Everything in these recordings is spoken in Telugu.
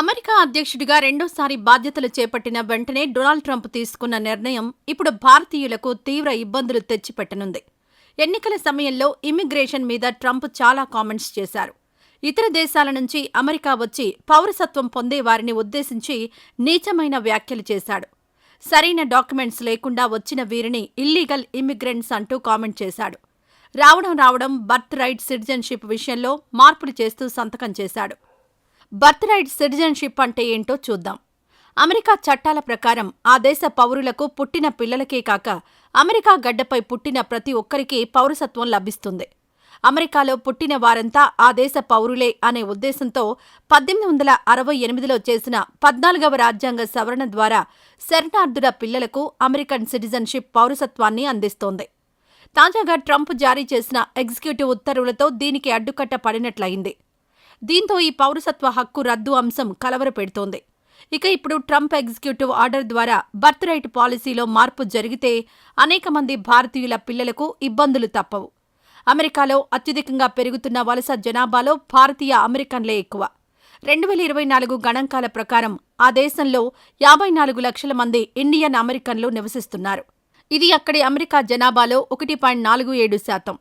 అమెరికా అధ్యక్షుడిగా రెండోసారి బాధ్యతలు చేపట్టిన వెంటనే డొనాల్డ్ ట్రంప్ తీసుకున్న నిర్ణయం ఇప్పుడు భారతీయులకు తీవ్ర ఇబ్బందులు తెచ్చిపెట్టనుంది. ఎన్నికల సమయంలో ఇమ్మిగ్రేషన్ మీద ట్రంప్ చాలా కామెంట్స్ చేశారు. ఇతర దేశాల నుంచి అమెరికా వచ్చి పౌరసత్వం పొందే వారిని ఉద్దేశించి నీచమైన వ్యాఖ్యలు చేశాడు. సరైన డాక్యుమెంట్స్ లేకుండా వచ్చిన వీరిని ఇల్లీగల్ ఇమ్మిగ్రెంట్స్ అంటూ కామెంట్ చేశాడు. రావడం రావడం బర్త్ రైట్ సిటిజన్షిప్ విషయంలో మార్పులు చేస్తూ సంతకం చేశాడు. బర్త్ రైట్ సిటిజన్షిప్ అంటే ఏంటో చూద్దాం. అమెరికా చట్టాల ప్రకారం ఆ దేశ పౌరులకు పుట్టిన పిల్లలకే కాక అమెరికా గడ్డపై పుట్టిన ప్రతి ఒక్కరికి పౌరసత్వం లభిస్తుంది. అమెరికాలో పుట్టిన వారంతా ఆ దేశ పౌరులే అనే ఉద్దేశంతో పద్దెనిమిది వందల అరవై ఎనిమిదిలో చేసిన పద్నాలుగవ రాజ్యాంగ సవరణ ద్వారా శరణార్థుల పిల్లలకు అమెరికన్ సిటిజన్షిప్ పౌరసత్వాన్ని అందిస్తోంది. తాజాగా ట్రంప్ జారీ చేసిన ఎగ్జిక్యూటివ్ ఉత్తర్వులతో దీనికి అడ్డుకట్ట పడినట్లయింది. దీంతో ఈ పౌరసత్వ హక్కు రద్దు అంశం కలవరపెడుతోంది. ఇక ఇప్పుడు ట్రంప్ ఎగ్జిక్యూటివ్ ఆర్డర్ ద్వారా బర్త్ రైట్ పాలసీలో మార్పు జరిగితే అనేక మంది భారతీయుల పిల్లలకు ఇబ్బందులు తప్పవు. అమెరికాలో అత్యధికంగా పెరుగుతున్న వలస జనాభాలో భారతీయ అమెరికన్లే ఎక్కువ. రెండు వేల ఇరవై నాలుగు గణాంకాల ప్రకారం ఆ దేశంలో యాభై నాలుగు లక్షల మంది ఇండియన్ అమెరికన్లు నివసిస్తున్నారు. ఇది అక్కడి అమెరికా జనాభాలో ఒకటి పాయింట్ నాలుగు ఏడు శాతం.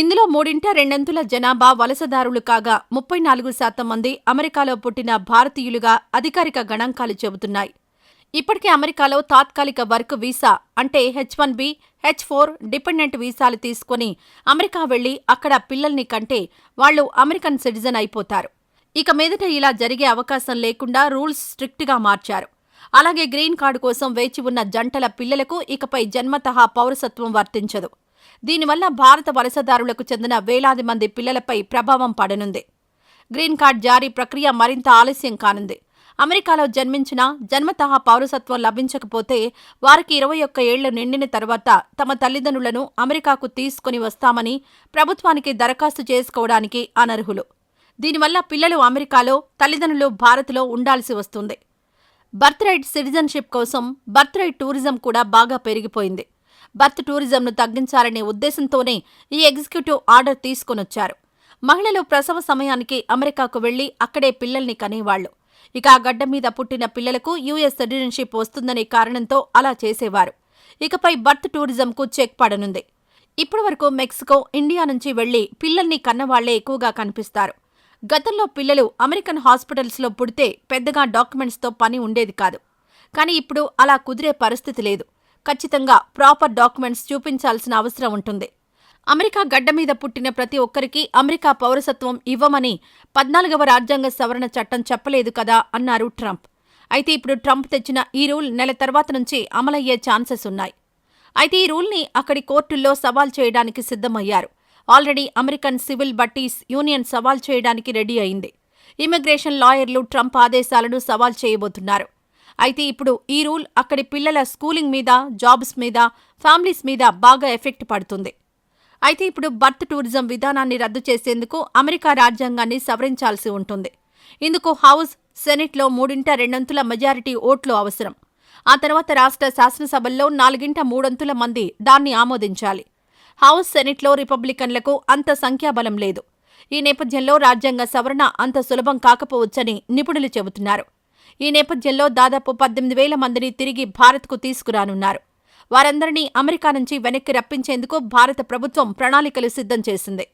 ఇందులో మూడింట రెండంతుల జనాభా వలసదారులు కాగా ముప్పై నాలుగు శాతం మంది అమెరికాలో పుట్టిన భారతీయులుగా అధికారిక గణాంకాలు చెబుతున్నాయి. ఇప్పటికే అమెరికాలో తాత్కాలిక వర్క్ వీసా అంటే H one B H four dependent వీసాలు తీసుకుని అమెరికా వెళ్ళి అక్కడ పిల్లల్ని కంటే వాళ్ళు అమెరికన్ సిటిజన్ అయిపోతారు. ఇక మీదట ఇలా జరిగే అవకాశం లేకుండా రూల్స్ స్ట్రిక్ట్గా మార్చారు. అలాగే గ్రీన్ కార్డు కోసం వేచి ఉన్న జంటల పిల్లలకు ఇకపై జన్మతహా పౌరసత్వం వర్తించదు. దీనివల్ల భారత వలసదారులకు చెందిన వేలాది మంది పిల్లలపై ప్రభావం పడనుంది. గ్రీన్ కార్డ్ జారీ ప్రక్రియ మరింత ఆలస్యం కానుంది. అమెరికాలో జన్మించిన జన్మతః పౌరసత్వం లభించకపోతే వారికి ఇరవై ఒక్క ఏళ్ళు నిండిన తర్వాత తమ తల్లిదండ్రులను అమెరికాకు తీసుకుని వస్తామని ప్రభుత్వానికి దరఖాస్తు చేసుకోవడానికి అనర్హులు. దీనివల్ల పిల్లలు అమెరికాలో తల్లిదండ్రులు భారత్లో ఉండాల్సి వస్తుంది. బర్త్ రైట్ సిటిజన్షిప్ కోసం బర్త్ రైట్ టూరిజం కూడా బాగా పెరిగిపోయింది. బర్త్ టూరిజంను తగ్గించాలనే ఉద్దేశంతోనే ఈ ఎగ్జిక్యూటివ్ ఆర్డర్ తీసుకొనొచ్చారు. మహిళలు ప్రసవ సమయానికి అమెరికాకు వెళ్ళి అక్కడే పిల్లల్ని కనేవాళ్ళు. ఇక ఆ గడ్డ మీద పుట్టిన పిల్లలకు యుఎస్ సిటిజన్షిప్ వస్తుందనే కారణంతో అలా చేసేవారు. ఇకపై బర్త్ టూరిజంకు చెక్ పడనుంది. ఇప్పటివరకు మెక్సికో ఇండియా నుంచి వెళ్ళి పిల్లల్ని కన్నవాళ్ళే ఎక్కువగా కనిపిస్తారు. గతంలో పిల్లలు అమెరికన్ హాస్పిటల్స్లో పుడితే పెద్దగా డాక్యుమెంట్స్తో పని ఉండేది కాదు. కానీ ఇప్పుడు అలా కుదిరే పరిస్థితి లేదు. ఖచ్చితంగా ప్రాపర్ డాక్యుమెంట్స్ చూపించాల్సిన అవసరం ఉంటుంది. అమెరికా గడ్డ మీద పుట్టిన ప్రతి ఒక్కరికి అమెరికా పౌరసత్వం ఇవ్వమని పద్నాలుగవ రాజ్యాంగ సవరణ చట్టం చెప్పలేదు కదా అన్నారు ట్రంప్. అయితే ఇప్పుడు ట్రంప్ తెచ్చిన ఈ రూల్ నెల తర్వాత నుంచి అమలయ్యే ఛాన్సెస్ ఉన్నాయి. అయితే ఈ రూల్ని అక్కడి కోర్టుల్లో సవాల్ చేయడానికి సిద్ధమయ్యారు. Already American civil liberties union సవాల్ చేయడానికి రెడీ అయింది. ఇమిగ్రేషన్ లాయర్లు ట్రంప్ ఆదేశాలను సవాల్ చేయబోతున్నారు. అయితే ఇప్పుడు ఈ రూల్ అక్కడి పిల్లల స్కూలింగ్ మీద జాబ్స్ మీద ఫ్యామిలీస్ మీద బాగా ఎఫెక్ట్ పడుతుంది. అయితే ఇప్పుడు బర్త్ టూరిజం విధానాన్ని రద్దు చేసేందుకు అమెరికా రాజ్యాంగాన్ని సవరించాల్సి ఉంటుంది. ఇందుకు హౌస్ సెనెట్లో మూడింట రెండొంతుల మెజారిటీ ఓట్లు అవసరం. ఆ తర్వాత రాష్ట్ర శాసనసభల్లో నాలుగింట మూడొంతుల మంది దాన్ని ఆమోదించాలి. హౌస్ సెనెట్లో రిపబ్లికన్లకు అంత సంఖ్యాబలం లేదు. ఈ నేపథ్యంలో రాజ్యాంగ సవరణ అంత సులభం కాకపోవచ్చని నిపుణులు చెబుతున్నారు. ఈ నేపథ్యంలో దాదాపు పద్దెనిమిది వేల మందిని తిరిగి భారత్కు తీసుకురానున్నారు. వారందరినీ అమెరికా నుంచి వెనక్కి రప్పించేందుకు భారత ప్రభుత్వం ప్రణాళికలు సిద్ధం చేసింది.